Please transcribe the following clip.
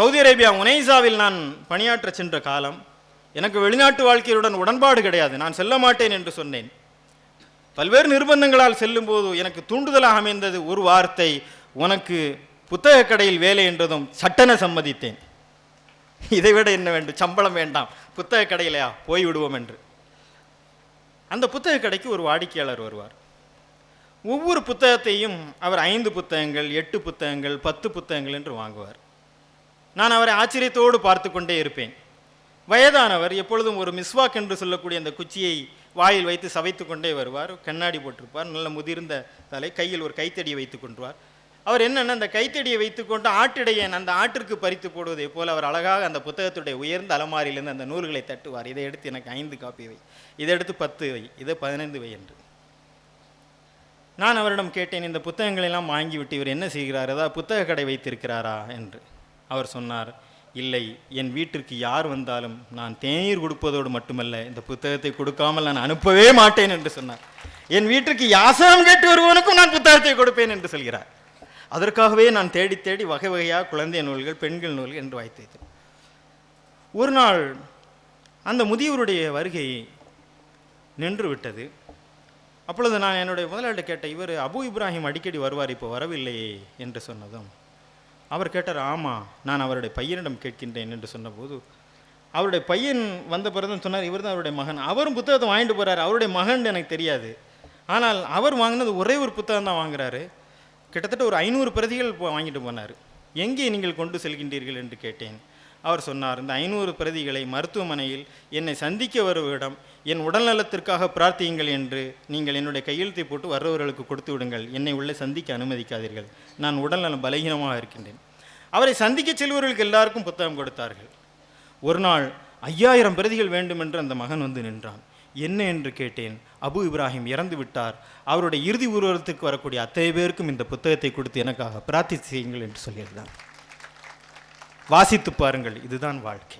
Saudi Arabia உனைசாவில் நான் பணியாற்ற சென்ற காலம் எனக்கு வெளிநாட்டு வாழ்க்கையுடன் உடன்பாடு கிடையாது. நான் செல்ல மாட்டேன் என்று சொன்னேன். பல்வேறு நிர்பந்தங்களால் செல்லும்போது எனக்கு தூண்டுதலாக அமைந்தது ஒரு வார்த்தை உனக்கு புத்தக கடையில் வேலை என்றதும் சட்டென சம்மதித்தேன். இதைவிட என்ன வேண்டும்? சம்பளம் வேண்டாம். புத்தக கடையிலையா? போய் விடுவோம் என்று. அந்த புத்தக கடைக்கு ஒரு வாடிக்கையாளர் வருவார். ஒவ்வொரு புத்தகத்தையும் அவர் ஐந்து புத்தகங்கள் எட்டு புத்தகங்கள் பத்து புத்தகங்கள் என்று வாங்குவார். நான் அவரை ஆச்சரியத்தோடு பார்த்து கொண்டே இருப்பேன். வயதானவர் எப்பொழுதும் ஒரு மிஸ்வாக் என்று சொல்லக்கூடிய அந்த குச்சியை வாயில் வைத்து சவைத்து கொண்டே வருவார். கண்ணாடி போட்டிருப்பார். நல்ல முதிர்ந்த தலை கையில் ஒரு கைத்தடியை வைத்து கொண்டுவார். அவர் என்னென்ன அந்த கைத்தடியை வைத்துக்கொண்டு ஆட்டிடையன் அந்த ஆட்டிற்கு பறித்து போடுவதை போல் அவர் அழகாக அந்த புத்தகத்துடைய உயர்ந்த அலமாரியிலிருந்து அந்த நூல்களை தட்டுவார். இதை எடுத்து எனக்கு ஐந்து காப்பி வை. இதை எடுத்து பத்து வை. இதை பதினைந்து வை என்று. நான் அவரிடம் கேட்டேன் இந்த புத்தகங்களை எல்லாம் வாங்கிவிட்டு இவர் என்ன செய்கிறார்? ஏதாவது புத்தக கடை வைத்திருக்கிறாரா? என்று. அவர் சொன்னார் இல்லை என் வீட்டிற்கு யார் வந்தாலும் நான் தேநீர் கொடுப்பதோடு மட்டுமல்ல இந்த புத்தகத்தை கொடுக்காமல் நான் அனுப்பவே மாட்டேன் என்று சொன்னார். என் வீட்டிற்கு யாசனம் கேட்டு வருவனுக்கும் நான் புத்தகத்தை கொடுப்பேன் என்று சொல்கிறார். அதற்காகவே நான் தேடி தேடி வகை வகையாக குழந்தை நூல்கள் பெண்கள் நூல்கள் என்று வாய்த்து வைத்தேன். ஒரு நாள் அந்த முதியவருடைய வருகை நின்று விட்டது. அப்பொழுது நான் என்னுடைய முதலாளிட்ட கேட்ட இவர் அபு இப்ராஹிம் அடிக்கடி வருவார் இப்போ வரவில்லையே என்று சொன்னதும் அவர் கேட்டார் ஆமாம் நான் அவருடைய பையனிடம் கேட்கின்றேன் என்று சொன்னபோது அவருடைய பையன் வந்த பிறகு சொன்னார் இவர் தான் அவருடைய மகன். அவரும் புத்தகத்தை வாங்கிட்டு போகிறார் அவருடைய மகன் எனக்கு தெரியாது. ஆனால் அவர் வாங்கினது ஒரே ஒரு புத்தகம் தான் வாங்குறாரு. கிட்டத்தட்ட ஒரு ஐநூறு பிரதிகள் வாங்கிட்டு போனார். எங்கே நீங்கள் கொண்டு செல்கின்றீர்கள்? என்று கேட்டேன். அவர் சொன்னார் இந்த ஐநூறு பிரதிகளை மருத்துவமனையில் என்னை சந்திக்க வருவரிடம் என் உடல்நலத்திற்காக பிரார்த்தியுங்கள் என்று நீங்கள் என்னுடைய கையெழுத்தை போட்டு வர்றவர்களுக்கு கொடுத்து விடுங்கள். என்னை உள்ளே சந்திக்க அனுமதிக்காதீர்கள். நான் உடல்நலம் பலகீனமாக இருக்கின்றேன். அவரை சந்திக்க செல்வர்களுக்கு எல்லாருக்கும் புத்தகம் கொடுத்தார்கள். ஒரு நாள் ஐயாயிரம் பிரதிகள் வேண்டும் என்று அந்த மகன் வந்து நின்றான். என்ன என்று கேட்டேன். அபு இப்ராஹிம் இறந்து விட்டார். அவருடைய இறுதி ஊர்வலத்துக்கு வரக்கூடிய அத்தனை பேருக்கும் இந்த புத்தகத்தை கொடுத்து எனக்காக பிரார்த்தி செய்யுங்கள் என்று சொல்லியிருந்தான். வாசித்து பாருங்கள். இதுதான் வாழ்க்கை.